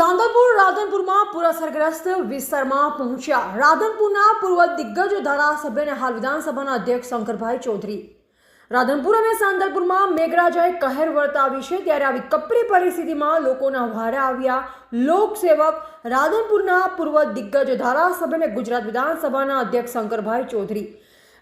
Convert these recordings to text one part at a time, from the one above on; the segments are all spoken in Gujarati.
સાંતલપુર રાધનપુરમાં પૂર અસરગ્રસ્ત વિસ્તારમાં પહોંચ્યા રાધનપુરના પૂર્વ દિગ્ગજ ધારાસભ્ય અને હાલ વિધાનસભાના અધ્યક્ષ શંકરભાઈ ચૌધરી. રાધનપુર અને સાંતલપુરમાં મેઘરાજાએ કહેર વર્તાવી છે ત્યારે આવી કપરી પરિસ્થિતિમાં લોકોના વારે આવ્યા. લોકસેવક રાધનપુરના પૂર્વ દિગ્ગજ ધારાસભ્ય અને ગુજરાત વિધાનસભાના અધ્યક્ષ શંકરભાઈ ચૌધરી.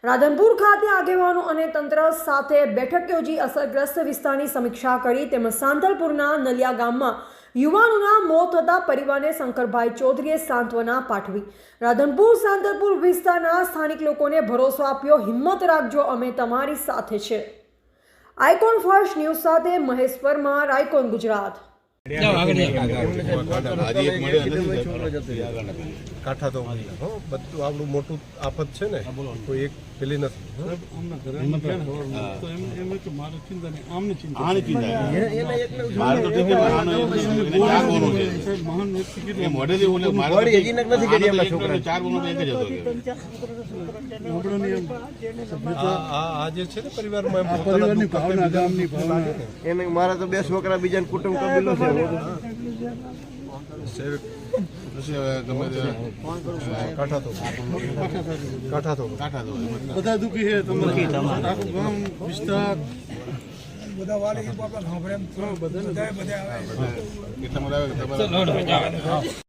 રાધનપુર ખાતે આગેવાનો અને તંત્ર સાથે બેઠક યોજી અસરગ્રસ્ત વિસ્તારની સમીક્ષા કરી તેમજ સાંતલપુરના નલિયા ગામમાં યુવાનોના મોત થતા પરિવારને શંકરભાઈ ચૌધરીએ સાંત્વના પાઠવી. રાધનપુર સાંતલપુર વિસ્તારના સ્થાનિક લોકોને ભરોસો આપ્યો. હિંમત રાખજો, અમે તમારી સાથે છે. આઇકોન ફર્સ્ટ ન્યૂઝ સાથે મહેશ પરમાર આઇકોન ગુજરાત. કાંઠા તો બધું આપણું મોટું આફત છે ને કોઈ એક પેલી નથી. મારા તો બે છોકરા બીજા કુટુંબ કબીલો છે. સેવક પછી હવે ગમે તે કાંઠા તો કાંઠા તો કાંઠા દો બધા દુઃખી છે તમારે ગામ વિસ્તાર કેટલા બધા આવે તમારા.